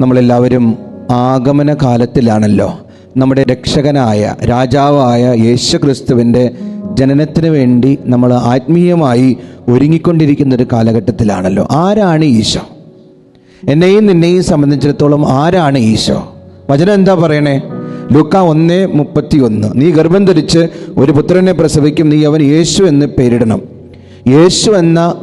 നമ്മളെല്ലാവരും ആഗമന കാലത്തിലാണല്ലോ നമ്മുടെ രക്ഷകനായ രാജാവായ യേശു ക്രിസ്തുവിന്റെ ജനനത്തിന് വേണ്ടി നമ്മൾ ആത്മീയമായി ഒരുങ്ങിക്കൊണ്ടിരിക്കുന്ന ഒരു കാലഘട്ടത്തിലാണല്ലോ. ആരാണ് ഈശോ? എന്നെയും നിന്നെയും സംബന്ധിച്ചിടത്തോളം ആരാണ് ഈശോ? വചനം എന്താ പറയണേ? ലുക്ക ഒന്ന് മുപ്പത്തി ഒന്ന് നീ ഗർഭം ധരിച്ച് ഒരു പുത്രനെ പ്രസവിക്കും നീ അവൻ യേശു എന്ന് പേരിടണം. യേശു എന്ന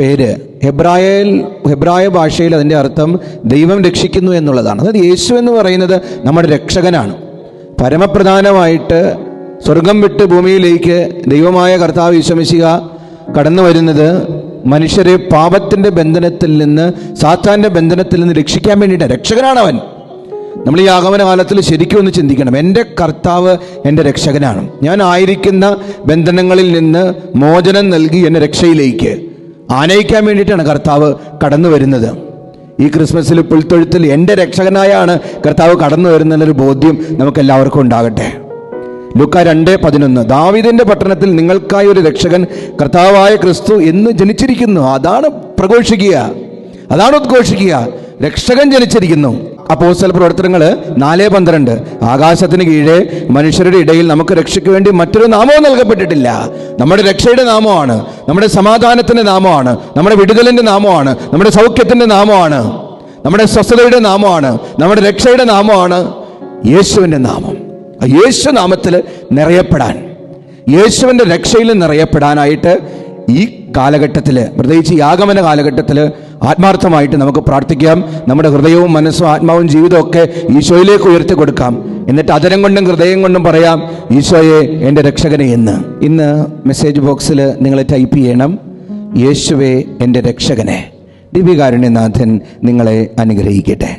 പേര് ഹെബ്രായയിൽ ഹെബ്രായ ഭാഷയിൽ അതിന്റെ അർത്ഥം ദൈവം രക്ഷിക്കുന്നു എന്നുള്ളതാണ്. അതായത് യേശു എന്ന് പറയുന്നത് നമ്മുടെ രക്ഷകനാണ്. പരമപ്രധാനമായിട്ട് സ്വർഗം വിട്ട് ഭൂമിയിലേക്ക് ദൈവമായ കർത്താവ് ഈശ്വമിശിക കടന്നു വരുന്നത് മനുഷ്യരെ പാപത്തിന്റെ ബന്ധനത്തിൽ നിന്ന് സാത്താന്റെ ബന്ധനത്തിൽ നിന്ന് രക്ഷിക്കാൻ വേണ്ടിയിട്ട് രക്ഷകനാണ് അവൻ. നമ്മൾ ഈ ആഗമന കാലത്തിൽ ശരിക്കും ഒന്ന് ചിന്തിക്കണം. എന്റെ കർത്താവ് എന്റെ രക്ഷകനാണ്. ഞാൻ ആയിരിക്കുന്ന ബന്ധനങ്ങളിൽ നിന്ന് മോചനം നൽകി എന്നെ രക്ഷയിലേക്ക്. ആനയിക്കാൻ വേണ്ടിയിട്ടാണ് കർത്താവ് കടന്നു വരുന്നത്. ഈ ക്രിസ്മസിൽ പുൽത്തൊഴുത്തിൽ എന്റെ രക്ഷകനായാണ് കർത്താവ് കടന്നു വരുന്നതിനൊരു ബോധ്യം നമുക്ക് എല്ലാവർക്കും ഉണ്ടാകട്ടെ. ലുക്ക രണ്ട് പതിനൊന്ന് ദാവിദിന്റെ പട്ടണത്തിൽ നിങ്ങൾക്കായി ഒരു രക്ഷകൻ കർത്താവായ ക്രിസ്തു എന്ന് ജനിച്ചിരിക്കുന്നു. അതാണ് പ്രഘോഷിക്കുക. അതാണ് ഉദ്ഘോഷിക്കുക. രക്ഷകൻ ജനിച്ചിരിക്കുന്നു. അപ്പോസ്തല പ്രവർത്തനങ്ങൾ നാല് പന്ത്രണ്ട്. ആകാശത്തിന് കീഴെ മനുഷ്യരുടെ ഇടയിൽ നമുക്ക് രക്ഷയ്ക്ക് വേണ്ടി മറ്റൊരു നാമവും നൽകപ്പെട്ടിട്ടില്ല. നമ്മുടെ രക്ഷയുടെ നാമമാണ് നമ്മുടെ സമാധാനത്തിന്റെ നാമമാണ് നമ്മുടെ വിടുതലിന്റെ നാമമാണ് നമ്മുടെ സൗഖ്യത്തിന്റെ നാമമാണ് നമ്മുടെ സ്വസ്ഥതയുടെ നാമമാണ് നമ്മുടെ രക്ഷയുടെ നാമമാണ് യേശുവിന്റെ നാമം. ആ യേശു നാമത്തിൽ നിറയപ്പെടാൻ യേശുവിന്റെ രക്ഷയിൽ നിറയപ്പെടാനായിട്ട് ഈ കാലഘട്ടത്തിൽ പ്രത്യേകിച്ച് ഈ ആഗമന കാലഘട്ടത്തിൽ ആത്മാർത്ഥമായിട്ട് നമുക്ക് പ്രാർത്ഥിക്കാം. നമ്മുടെ ഹൃദയവും മനസ്സും ആത്മാവും ജീവിതവും ഒക്കെ ഈശോയിലേക്ക് ഉയർത്തി കൊടുക്കാം. എന്നിട്ട് അതരം കൊണ്ടും ഹൃദയം കൊണ്ടും പറയാം ഈശോയെ എന്റെ രക്ഷകനെ എന്ന്. ഇന്ന് മെസ്സേജ് ബോക്സിൽ നിങ്ങൾ ടൈപ്പ് ചെയ്യണം യേശുവെ എന്റെ രക്ഷകനെ. ദിവ്യകാരുണ്യനാഥൻ നിങ്ങളെ അനുഗ്രഹിക്കട്ടെ.